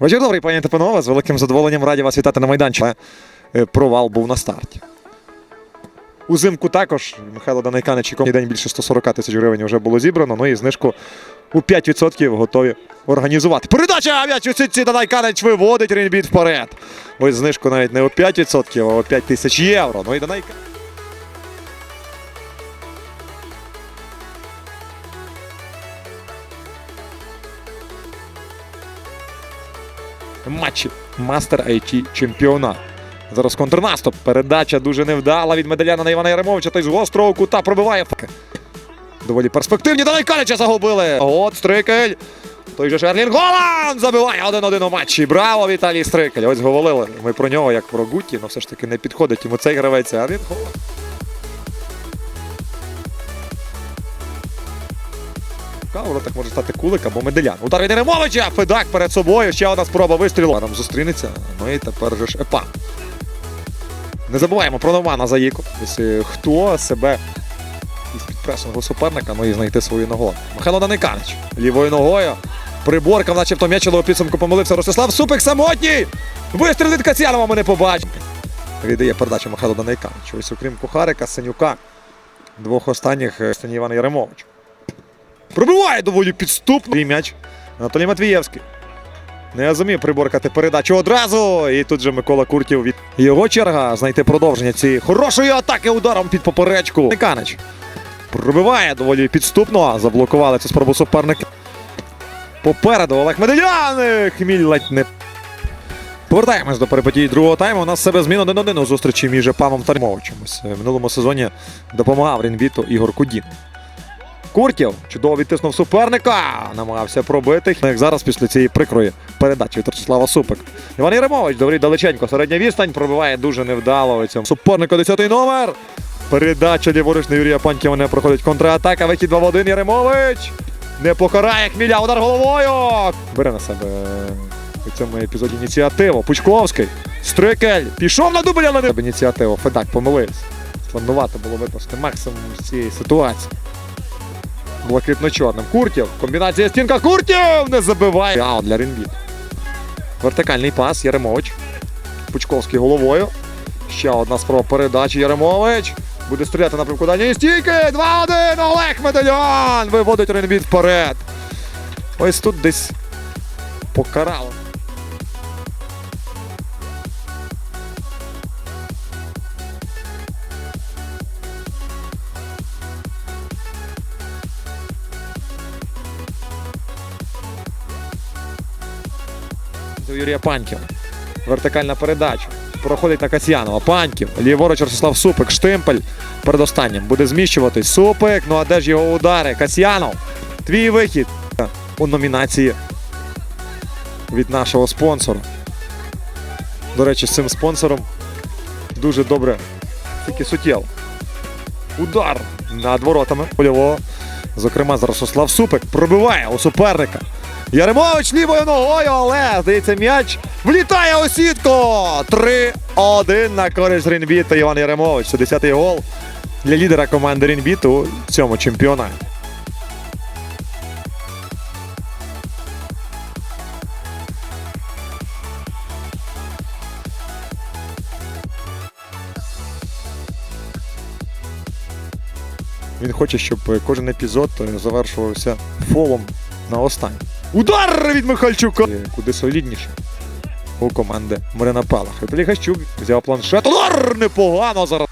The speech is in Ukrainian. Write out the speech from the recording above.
Вечір добрий, пані та. З великим задоволенням раді вас вітати на майданчику. Е, Провал був на старті. Узимку також Михайло Данайканич і день більше 140 тисяч гривень вже було зібрано. Ну і знижку у 5% готові організувати. Передача сітці Данайканич виводить Рейнбіт вперед. Ось знижку навіть не у 5%, а у 5 тисяч євро. Ну і Данайканич. Матчі Мастер IT чемпіонат. Зараз контрнаступ. Передача дуже невдала від медаляна на Івана Яремовича. Той з гострого кута пробиває. Доволі перспективні. Данайканича загубили. От Стрикель. Той же Шерлін Голланд забиває 1-1 у матчі. Браво, Віталій Стрикель. Ось говорили. Ми про нього, як про Гутті, але все ж таки не підходить йому цей гравець. А він Голланд. Цікаво, так може стати кулик або медалян. Удар від Яремовича. Федак перед собою. Ще одна спроба вистрілу. Там зустрінеться. Ну і тепер же ж епа. Не забуваємо про Нована Заїку. Ось е, хто себе із підпресного суперника, ну і знайти свою ногу. Михайло Даниканич. Лівою ногою. Приборкав, начебто м'ячилого підсумку помилився Ростислав Супик самотній. Вистріл від Касьянова ми не побачимо. Віддає передачу Михайло Данайканович. Ось окрім Кухарика, Синюка. Двох останніх е, Стані Іван Яремович. Пробиває доволі підступно. І м'яч. Анатолій Матвієвський. Не зумів приборкати передачу одразу. І тут же Микола Куртів від його черга знайти продовження цієї хорошої атаки ударом під поперечку. Никанич пробиває доволі підступно. Заблокували цю спробу суперники. Попереду Олег Меделян. Хміль ледь не. Повертаємось до перипетії другого тайму. У нас себе змін 1-1 у зустрічі між Павом та Римовичем. Е, В минулому сезоні допомагав Рінвіту Ігор Кудін. Куртів чудово відтиснув суперника, намагався пробити. Як зараз після цієї прикрої передачі від Ростислава Супик. Іван Єремович доволі далеченько. Середня відстань пробиває дуже невдало. цьому. Супернику 10 номер. Передача ліворуч на Юрія Паньківа не проходить контратака. Вихід 2 в 1 Єремович. Не покарає Хміля. Удар головою. Бере на себе у цьому епізоді ініціативу. Пучковський. Стрикель. Пішов на дубль, але не ініціативу. Федак помилився. Планувати було випустити максимум з цієї ситуації. Блакитно-чорним. Куртів. Комбінація стінка. Куртів! Не забиває. Аут для Ренбіт. Вертикальний пас. Яремович. Пучковський головою. Ще одна спроба передачі. Яремович. Буде стріляти напрямку дальньої стійки. 2-1. Олег Медальон. Виводить Ренбіт вперед. Ось тут десь покарало. До Юрія Паньківа. Вертикальна передача. Проходить на Касьянова. Паньків. Ліворуч Ростислав Супик. Штимпель. Передостаннім. Буде зміщуватись. Супик. Ну а де ж його удари? Касьянов. Твій вихід у номінації від нашого спонсора. До речі, з цим спонсором дуже добре. Тільки суттєво. Удар над воротами польового. Зокрема, зараз Ростислав Супик пробиває у суперника. Яремович лівою ногою, але здається, м'яч влітає у сітку. 3-1 на користь Рінбіта Іван Яремович. Це 10-й гол для лідера команди Рінбіту у цьому чемпіонаті. Він хоче, щоб кожен епізод е, завершувався фолом на останній. Удар від Михальчука! Е, Куди солідніше у команди Марина Палах. Гащук взяв планшет. Удар непогано зараз.